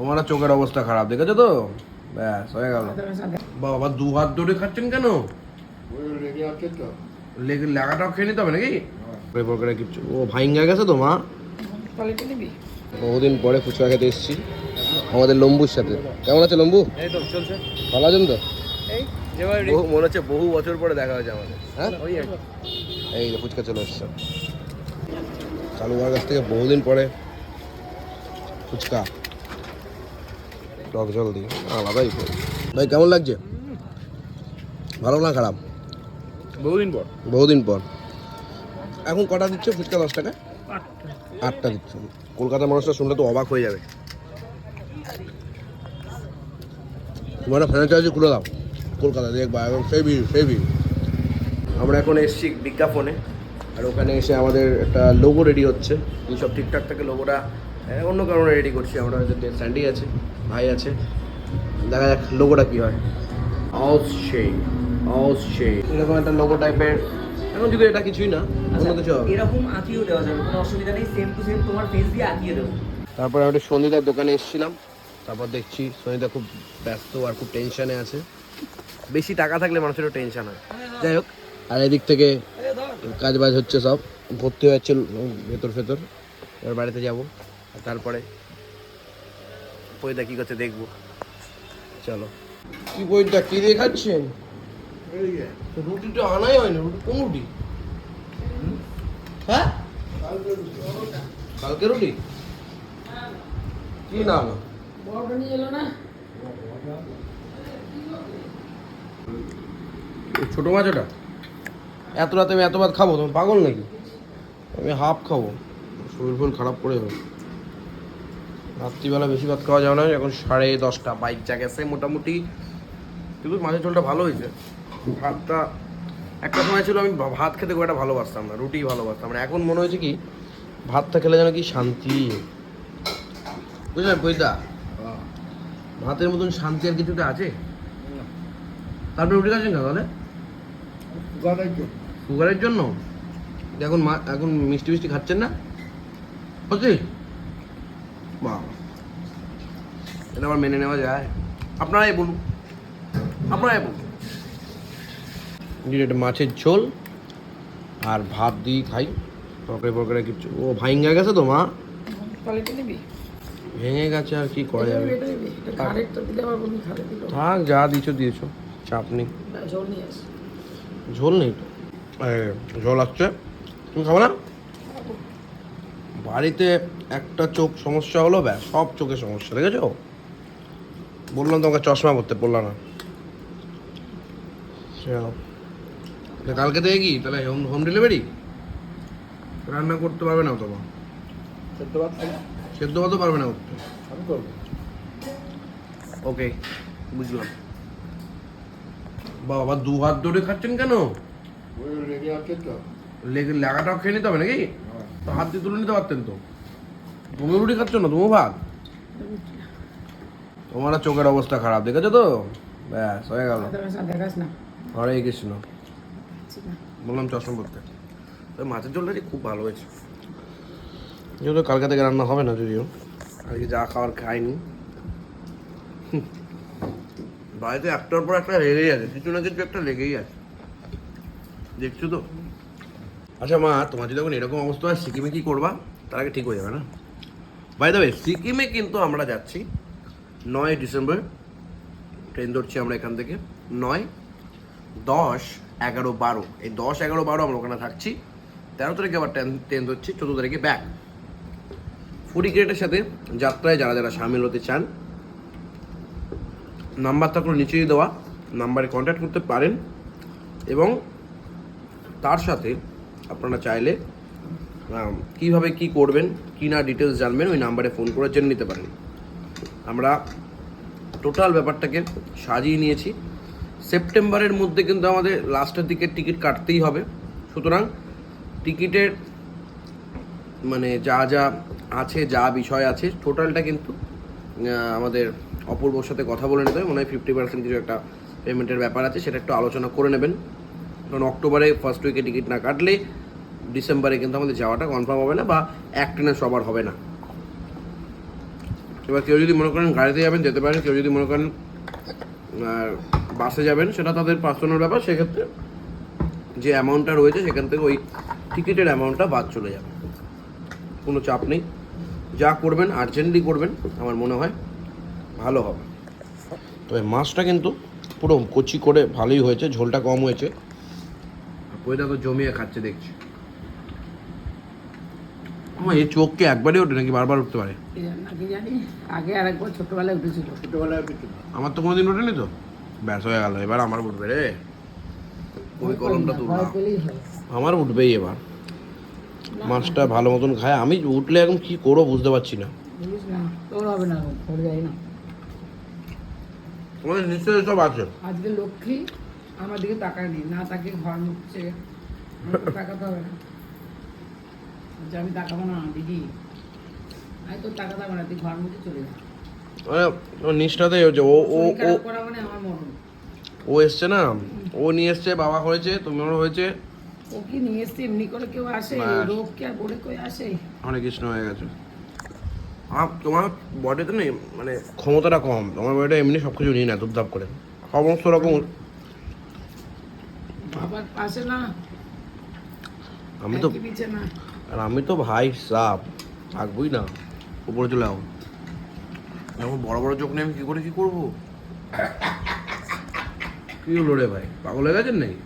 তোমার আর চোখের অবস্থা খারাপ দেখেছ তো? ব্যাস হয়ে গেল। বাবা দু হাত ধরে খাচ্ছেন কেন? লেগে লাগাটাও খেয়ে নিতে হবে নাকি? পেপার করে কিছু ও ভাইঙ্গা গেছে তো মা? বহুদিন পরে ফুচকা খেতে এসেছি। আমাদের লম্বুর সাথে। কেমন আছে লম্বু? চলছে। ভালো আছেন তো? মনে হচ্ছে বহু বছর পরে দেখা হয়েছে আমাদের। হ্যাঁ? ওই এই ফুচকা চলে এসছে। কালুয়ার কাছ থেকে বহুদিন পরে ফুচকা। টক জল দিয়ে আলাদাই। ভাই কেমন লাগছে? ভালো না খারাপ? বহুদিন পর। বহুদিন পর। এখন কটা দিচ্ছে? ফুচকা দশ টাকা আটটা। দিচ্ছে। কলকাতার মানুষটা শুনলে তো অবাক হয়ে যাবে। তোমার ফ্র্যাঞ্চাইজি খুলে দাও। কলকাতা দেখবা এবং সেভি সেভি আমরা এখন এসেছি বিজ্ঞাপনে। আর ওখানে এসে আমাদের একটা লোগো রেডি হচ্ছে। সব ঠিকঠাক থাকে লোগোটা অন্য কারণে রেডি করছি আমরা হয়তো স্যান্ডি আছে। ভাই আছে। দেখা যাক লোগোটা কি হয়। অবশ্যই অবশ্যই এরকম একটা লোগো টাইপের এখন যদি এটা কিছুই না অন্য কিছু হবে। এরকম আঁকিয়েও দেওয়া যাবে কোনো অসুবিধা নেই সেম টু সেম তোমার ফেস দিয়ে আঁকিয়ে দেবো। তারপরে আমি সন্ধ্যিতার দোকানে এসেছিলাম তারপর দেখছি সন্ধ্যিতা খুব ব্যস্ত আর খুব টেনশনে আছে। বেশি টাকা থাকলে মানুষেরও টেনশন হয়। যাই হোক আর এদিক থেকে কাজ বাজ হচ্ছে সব ভর্তি হয়ে যাচ্ছে ভেতর ফেতর এবার বাড়িতে যাব। তারপরে বইটা কী করছে দেখব। চলো। কি বইটা? কি দিয়ে খাচ্ছেন? রুটিটা আনাই রুটি কোন রুটি হ্যাঁ? কালকে রুটি। কি নাম? না? ছোট মাছ ওটা এত রাতে আমি এত ভাত খাব তুমি পাগল নাকি? আমি হাফ খাব। শরীর ফল খারাপ করে যাবে রাত্রিবেলা বেশি ভাত খাওয়া যাবে না। এখন সাড়ে দশটা বাইক যা গেছে মোটামুটি। কিন্তু মাছের ঝোলটা ভালো হয়েছে। ভাতটা একটা সময় ছিল আমি ভাত খেতে খুব একটা ভালোবাসতাম না রুটি ভালোবাসতাম না। এখন মনে হয়েছে কি ভাতটা খেলে যেন কি শান্তি। বুঝলেন বইদা ভাতের মতন শান্তি আর কিছুটা আছে? তারপরে রুটি খাচ্ছেন না তাহলে? সুগারের জন্য। এখন মা এখন মিষ্টি মিষ্টি খাচ্ছেন না? বুঝলি? বাহ। এটা আবার মেনে নেওয়া যায়। আপনারাই বলুন। আপনারাই বলুন। এটা মাছের ঝোল আর ভাত দিয়ে খাই। তরকারি ফরকারি কিছু। ও ভাইঙ্গা গেছে তো মা? ভেঙে গেছে আর কি করা যাবে? থাক যা দিয়েছ দিয়েছ। চাপ নেই। ঝোল নেই তো? ঝোল আসছে। তুমি খাব না? বাড়িতে একটা চোখ সমস্যা হলো ব্যাস সব চোখের সমস্যা দেখেছ? বললাম তোমাকে চশমা পরতে বললাম না। কালকে থেকে কি? তাহলে হোম হোম ডেলিভারি রান্না করতে পারবে না তোমার সেদ্ধ ভাত সেদ্ধ ভাতও পারবে না করতে আমি করব। ওকে বুঝলাম। বাবা দু হাত ধরে খাচ্ছেন কেন? ওই লেগে লাগাটাও খেয়ে নিতে হবে নাকি? হ্যাঁ। তো হাত দিয়ে তুলে নিতে পারতেন তো। তুমি রুটি খাচ্ছ না তুমি ভাত? তোমার চোখের অবস্থা খারাপ দেখেছ তো? ব্যাস হয়ে গেল। না। হরে কৃষ্ণ। বললাম চশমা পড়তে তবে মাছের ঝোলটা যে খুব ভালো হয়েছে। যেহেতু কালকা থেকে রান্না হবে না যদিও আজকে যা খাওয়ার খাইনি। বাড়িতে একটার পর একটা লেগেই আছে কিছু না কিছু একটা লেগেই আছে। দেখছ তো? আচ্ছা মা তোমার যদি এখন এরকম অবস্থা হয় সিকিমে কি করবা? তার আগে ঠিক হয়ে যাবে না? বাই দেবে সিকিমে কিন্তু আমরা যাচ্ছি। নয় ডিসেম্বর। ট্রেন ধরছি আমরা এখান থেকে। নয়, দশ, এগারো, বারো। এই দশ, এগারো, বারো আমরা ওখানে থাকছি। তেরো তারিখে আবার ট্রেন ট্রেন ধরছি, চোদ্দ তারিখে ব্যাক। ফুডি ক্রিয়েটের সাথে যাত্রায় যারা যারা সামিল হতে চান, নাম্বার থাকলে নিচেই দেওয়া নাম্বারে কন্ট্যাক্ট করতে পারেন এবং তার সাথে আপনারা চাইলে কীভাবে কি করবেন, কি না ডিটেলস জানবেন, ওই নাম্বারে ফোন করে জেনে নিতে পারেন। আমরা টোটাল ব্যাপারটাকে সাজিয়ে নিয়েছি। সেপ্টেম্বরের মধ্যে কিন্তু আমাদের লাস্টের দিকে টিকিট কাটতেই হবে। সুতরাং টিকিটের মানে যা যা আছে, যা বিষয় আছে, টোটালটা কিন্তু আমাদের অপূর্বর সাথে কথা বলে নিতে হবে। মনে হয় ফিফটি পার্সেন্ট কিছু একটা পেমেন্টের ব্যাপার আছে, সেটা একটু আলোচনা করে নেবেন। কারণ অক্টোবরে ফার্স্ট উইকে টিকিট না কাটলে ডিসেম্বরে কিন্তু আমাদের যাওয়াটা কনফার্ম হবে না বা এক ট্রেনে সবার হবে না। এবার কেউ যদি মনে করেন গাড়িতে যাবেন, যেতে পারেন, কেউ যদি মনে করেন বাসে যাবেন, সেটা তাদের পার্সোনাল ব্যাপার, সেক্ষেত্রে যে অ্যামাউন্টটা রয়েছে, সেখান থেকে ওই টিকিটের অ্যামাউন্টটা বাদ চলে যাবে। কোনো চাপ নেই। যা করবেন আর্জেন্টলি করবেন, আমার মনে হয় ভালো হবে। তবে মাছটা কিন্তু পুরো কচি করে ভালোই হয়েছে, ঝোলটা কম হয়েছে। ওইটা তো জমিয়ে খাচ্ছে, দেখছি। আমার এই চোখকে একবারই ওঠে নাকি বারবার উঠতে পারে? না জানি আগে আর একবার ছোটবেলায় উঠেছিল। ছোটবেলায় কিছু আমার তো কোনোদিন ওঠেনি তো? ব্যাস হয়ে গেল এবার আমার উঠবে রে। ওই কলমটা হয়। আমার উঠবেই এবার। মাছটা ভালো মতন খায়। আমি উঠলে এখন কি করব বুঝতে পারছি না। হবে না পড়ে না। তোমাদের নিশ্চয়ই সব আছে। আজকে লক্ষ্মী আমার দিকে তাকায়নি না তাকে ঘর মুখছে তাকাতে হবে না। যে আমি তাকাবো না দিদি। আমি তোর তাকাতে হবে না তুই ঘর মুখে চলে যা। মানে ওর নিষ্ঠাতেই হচ্ছে ও ও ও মানে আমার মরণ। ও এসছে না? ও নিয়ে এসছে বাবা হয়েছে তুমিও হয়েছে। ও কি নিয়ে এসছে এমনি করে কেউ আসে। রোগ কি আর বলে কই আসে? অনেক কৃষ্ণ হয়ে গেছে। আর তোমার বডিতে নেই মানে ক্ষমতাটা কম। তোমার বডিটা এমনি সব কিছু নিয়ে না ধূপধাপ করে। সমস্ত রকম বাবার পাশে না। আমি তো আর আমি তো ভাই সাপ থাকবোই না। উপরে চলে যাও এখন বড় বড় চোখ নিয়ে আমি কী করে কী করব? কী হলো রে ভাই? পাগল হয়ে গেছেন নাকি?